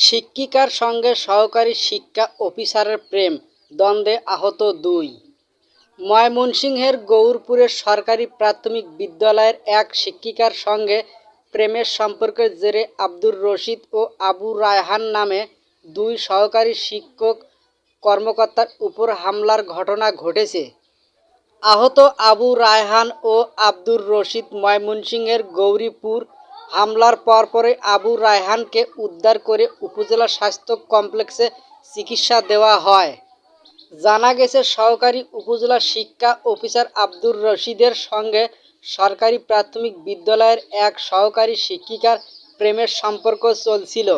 শিক্ষিকার সঙ্গে সহকারী শিক্ষা অফিসারের প্রেম, দ্বন্দ্বে আহত দুই। ময়মনসিংহের গৌরপুরের সরকারি প্রাথমিক বিদ্যালয়ের এক শিক্ষিকার সঙ্গে প্রেমের সম্পর্কের জেরে আব্দুর রশিদ ও আবু রায়হান নামে দুই সহকারী শিক্ষক কর্মকর্তার উপর হামলার ঘটনা ঘটেছে। আহত আবু রায়হান ও আব্দুর রশিদ ময়মনসিংহের গৌরীপুর হামলার পরপরই আবু রায়হানকে উদ্ধার করে উপজেলা স্বাস্থ্য কমপ্লেক্সে চিকিৎসা দেওয়া হয়। জানা গেছে, সহকারী উপজেলা শিক্ষা অফিসার আব্দুর রশিদের সঙ্গে সরকারি প্রাথমিক বিদ্যালয়ের এক সহকারী শিক্ষিকার প্রেমের সম্পর্ক চলছিল।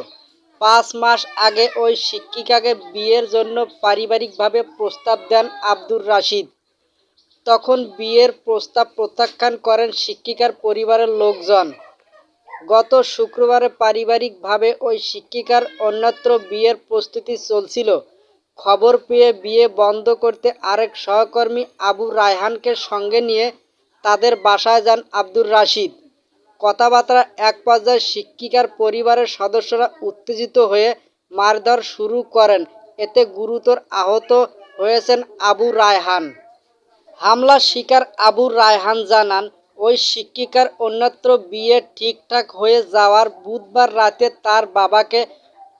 পাঁচ মাস আগে ওই শিক্ষিকাকে বিয়ের জন্য পারিবারিকভাবে প্রস্তাব দেন আব্দুর রাশিদ। তখন বিয়ের প্রস্তাব প্রত্যাখ্যান করেন শিক্ষিকার পরিবারের লোকজন। গত শুক্রবারে পারিবারিকভাবে ওই শিক্ষিকার অন্যত্র বিয়ের প্রস্তুতি চলছিল। খবর পেয়ে বিয়ে বন্ধ করতে আরেক সহকর্মী আবু রায়হানকে সঙ্গে নিয়ে তাদের বাসায় যান আব্দুর রাশিদ। কথাবার্তা এক পর্যায়ে শিক্ষিকার পরিবারের সদস্যরা উত্তেজিত হয়ে মারধর শুরু করেন। এতে গুরুতর আহত হয়েছেন আবু রায়হান। হামলার শিকার আবু রায়হান জানান ওই শিক্ষিকার অন্যত্র বিয়ে ঠিকঠাক হয়ে যাওয়ার বুধবার রাতে তার বাবাকে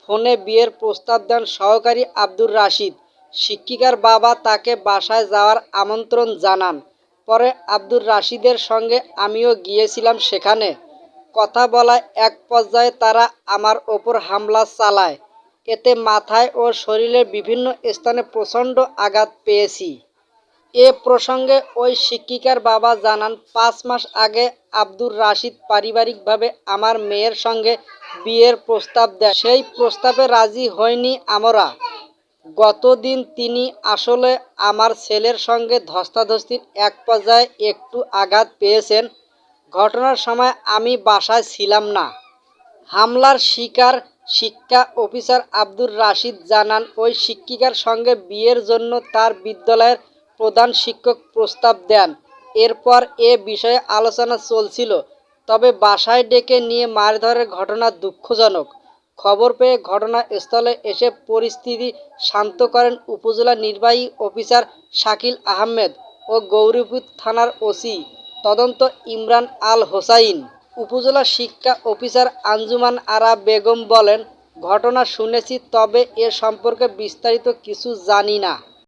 ফোনে বিয়ের প্রস্তাব দেন সহকারী আব্দুর রাশিদ। শিক্ষিকার বাবা তাকে বাসায় যাওয়ার আমন্ত্রণ জানান। পরে আব্দুর রাশিদের সঙ্গে আমিও গিয়েছিলাম সেখানে। কথা বলায় এক পর্যায়ে তারা আমার ওপর হামলা চালায়। এতে মাথায় ও শরীরের বিভিন্ন স্থানে প্রচণ্ড আঘাত পেয়েছি। এ প্রসঙ্গে ওই শিক্ষিকার বাবা জানান, পাঁচ মাস আগে আব্দুর রাশিদ পারিবারিকভাবে আমার মেয়ের সঙ্গে বিয়ের প্রস্তাব দেয়। সেই প্রস্তাবে রাজি হয়নি আমরা। গতদিন তিনি আসলে আমার ছেলের সঙ্গে ধস্তাধস্তির এক পর্যায়ে একটু আঘাত পেয়েছেন। ঘটনার সময় আমি বাসায় ছিলাম না। হামলার শিকার শিক্ষা অফিসার আব্দুর রাশিদ জানান, ওই শিক্ষিকার সঙ্গে বিয়ের জন্য তার বিদ্যালয়ের প্রধান শিক্ষক প্রস্তাব দেন। এরপর এ বিষয়ে আলোচনা চলছিল। তবে বাসায় ডেকে নিয়ে মারধরের ঘটনা দুঃখজনক। খবর পেয়ে ঘটনাস্থলে এসে পরিস্থিতি শান্ত করেন উপজেলা নির্বাহী অফিসার শাকিল আহমেদ ও গৌরীপুর থানার ওসি তদন্ত ইমরান আল হোসাইন। উপজেলা শিক্ষা অফিসার আঞ্জুমান আরা বেগম বলেন, ঘটনা শুনেছি, তবে এ সম্পর্কে বিস্তারিত কিছু জানি না।